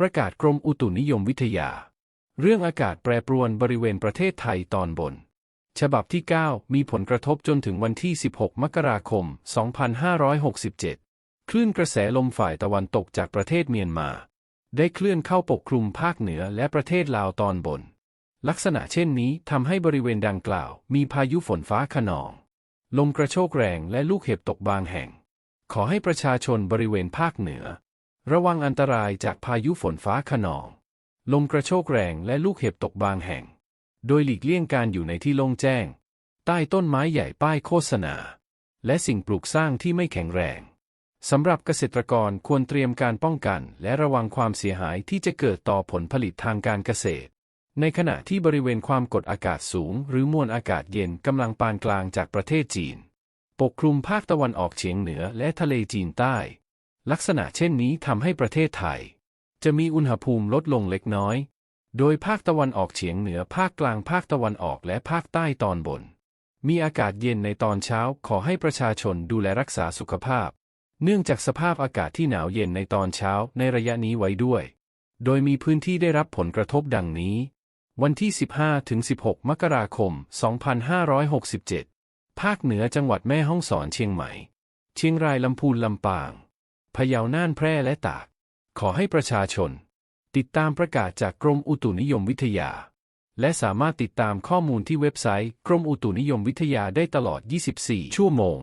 ประกาศกรมอุตุนิยมวิทยา เรื่องอากาศแปรปรวนบริเวณประเทศไทยตอนบน ฉบับที่ 9 มีผลกระทบจนถึงวันที่ 16 มกราคม 2567 คลื่นกระแสลมฝ่ายตะวันตกจากประเทศเมียนมา ได้เคลื่อนเข้าปกคลุมภาคเหนือและประเทศลาวตอนบน ลักษณะเช่นนี้ทำให้บริเวณดังกล่าว มีพายุฝนฟ้าขนอง ลมกระโชกแรงและลูกเห็บตกบางแห่ง ขอให้ประชาชนบริเวณภาคเหนือ ระวังอันตรายจากพายุฝนฟ้าขนอง ลมกระโชกแรงและลูกเห็บตกบางแห่ง โดยหลีกเลี่ยงการอยู่ในที่โล่งแจ้ง ใต้ต้นไม้ใหญ่ป้ายโฆษณา และสิ่งปลูกสร้างที่ไม่แข็งแรง สำหรับเกษตรกรควรเตรียมการป้องกัน และระวังความเสียหายที่จะเกิดต่อผลผลิตทางการเกษตร ในขณะที่บริเวณความกดอากาศสูง หรือมวลอากาศเย็นกำลังปานกลางจากประเทศจีน ปกคลุมภาคตะวันออกเฉียงเหนือและทะเลจีนใต้ ลักษณะเช่นนี้ทำให้ประเทศไทย จะมีอุณหภูมิลดลงเล็กน้อย โดยภาคตะวันออกเฉียงเหนือภาคกลางภาคตะวันออกและภาคใต้ตอนบน มีอากาศเย็นในตอนเช้าขอให้ประชาชนดูแลรักษาสุขภาพ เนื่องจากสภาพอากาศที่หนาวเย็นในตอนเช้าในระยะนี้ไว้ด้วย โดยมีพื้นที่ได้รับผลกระทบดังนี้ วันที่ 15-16 มกราคม 2567 ภาคเหนือจังหวัดแม่ฮ่องสอนเชียงใหม่ เชียงรายลำพูนลำปาง พะเยาน่านแพร่และตาก ขอให้ประชาชน ติดตามประกาศจากกรมอุตุนิยมวิทยา และสามารถติดตามข้อมูลที่เว็บไซต์ กรมอุตุนิยมวิทยาได้ตลอด 24 ชั่วโมง